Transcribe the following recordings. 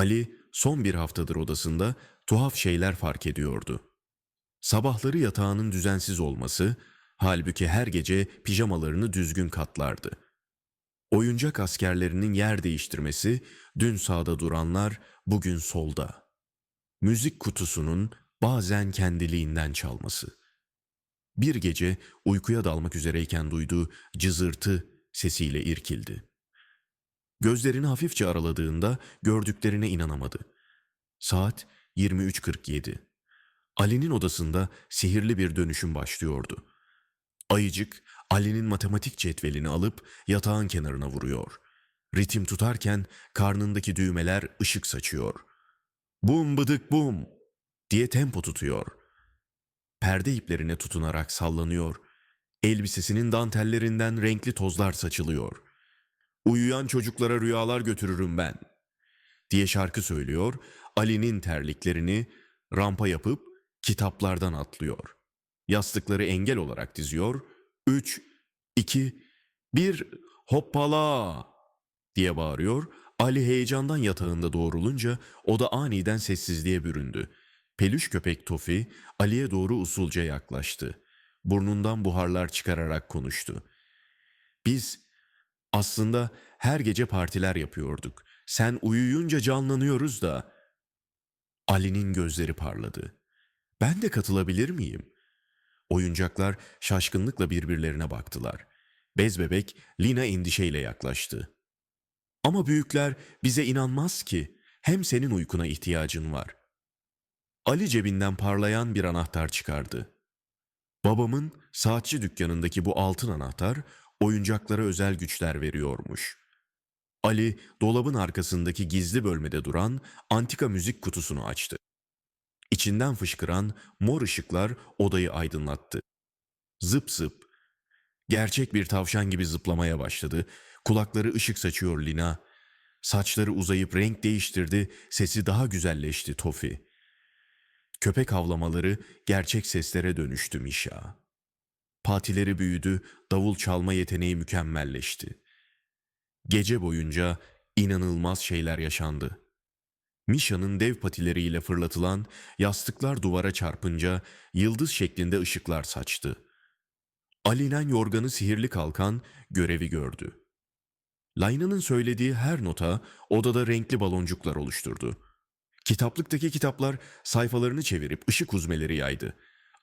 Ali son bir haftadır odasında tuhaf şeyler fark ediyordu. Sabahları yatağının düzensiz olması, halbuki her gece pijamalarını düzgün katlardı. Oyuncak askerlerinin yer değiştirmesi, dün sağda duranlar bugün solda. Müzik kutusunun bazen kendiliğinden çalması. Bir gece uykuya dalmak üzereyken duyduğu cızırtı sesiyle irkildi. Gözlerini hafifçe araladığında gördüklerine inanamadı. Saat 23.47. Ali'nin odasında sihirli bir dönüşüm başlıyordu. Ayıcık Ali'nin matematik cetvelini alıp yatağın kenarına vuruyor. Ritim tutarken karnındaki düğmeler ışık saçıyor. Bum bıdık bum diye tempo tutuyor. Perde iplerine tutunarak sallanıyor. Elbisesinin dantellerinden renkli tozlar saçılıyor. Uyuyan çocuklara rüyalar götürürüm ben diye şarkı söylüyor. Ali'nin terliklerini rampa yapıp kitaplardan atlıyor. Yastıkları engel olarak diziyor. Üç, iki, bir, hoppala diye bağırıyor. Ali heyecandan yatağında doğrulunca o da aniden sessizliğe büründü. Peluş köpek Tofi Ali'ye doğru usulca yaklaştı. Burnundan buharlar çıkararak konuştu. Biz aslında her gece partiler yapıyorduk. Sen uyuyunca canlanıyoruz da. Ali'nin gözleri parladı. Ben de katılabilir miyim? Oyuncaklar şaşkınlıkla birbirlerine baktılar. Bez bebek Lina endişeyle yaklaştı. Ama büyükler bize inanmaz ki. Hem senin uykuna ihtiyacın var. Ali cebinden parlayan bir anahtar çıkardı. Babamın saatçi dükkanındaki bu altın anahtar oyuncaklara özel güçler veriyormuş. Ali dolabın arkasındaki gizli bölmede duran antika müzik kutusunu açtı. İçinden fışkıran mor ışıklar odayı aydınlattı. Zıp zıp. Gerçek bir tavşan gibi zıplamaya başladı. Kulakları ışık saçıyor Lina. Saçları uzayıp renk değiştirdi, sesi daha güzelleşti Tofi. Köpek havlamaları gerçek seslere dönüştü Mişa. Patileri büyüdü, davul çalma yeteneği mükemmelleşti. Gece boyunca inanılmaz şeyler yaşandı. Mişa'nın dev patileriyle fırlatılan yastıklar duvara çarpınca yıldız şeklinde ışıklar saçtı. Alinen yorganı sihirli kalkan görevi gördü. Layna'nın söylediği her nota odada renkli baloncuklar oluşturdu. Kitaplıktaki kitaplar sayfalarını çevirip ışık uzmeleri yaydı.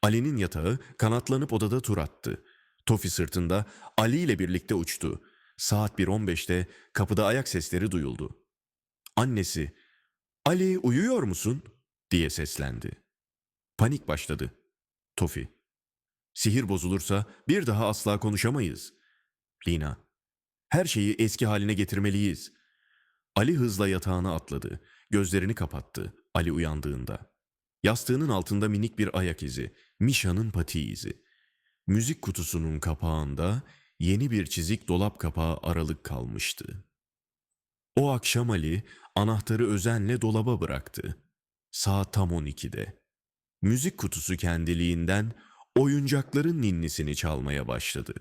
Ali'nin yatağı kanatlanıp odada tur attı. Tofi sırtında Ali ile birlikte uçtu. Saat 1.15'te kapıda ayak sesleri duyuldu. Annesi, Ali uyuyor musun? diye seslendi. Panik başladı. Tofi, sihir bozulursa bir daha asla konuşamayız. Lina, her şeyi eski haline getirmeliyiz. Ali hızla yatağına atladı. Gözlerini kapattı Ali uyandığında. Yastığının altında minik bir ayak izi, Mişa'nın pati izi. Müzik kutusunun kapağında yeni bir çizik dolap kapağı aralık kalmıştı. O akşam Ali anahtarı özenle dolaba bıraktı. Saat tam 12'de. Müzik kutusu kendiliğinden oyuncakların ninnisini çalmaya başladı.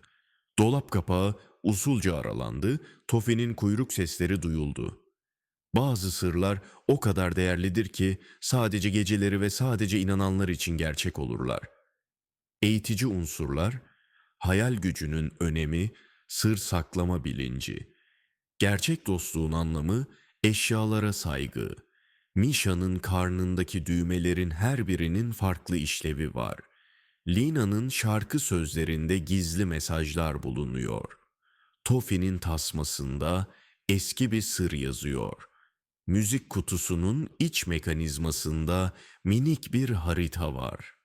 Dolap kapağı usulca aralandı, Tofi'nin kuyruk sesleri duyuldu. Bazı sırlar o kadar değerlidir ki sadece geceleri ve sadece inananlar için gerçek olurlar. Eğitici unsurlar, hayal gücünün önemi, sır saklama bilinci. Gerçek dostluğun anlamı eşyalara saygı. Misha'nın karnındaki düğmelerin her birinin farklı işlevi var. Lina'nın şarkı sözlerinde gizli mesajlar bulunuyor. Tofi'nin tasmasında eski bir sır yazıyor. Müzik kutusunun iç mekanizmasında minik bir harita var.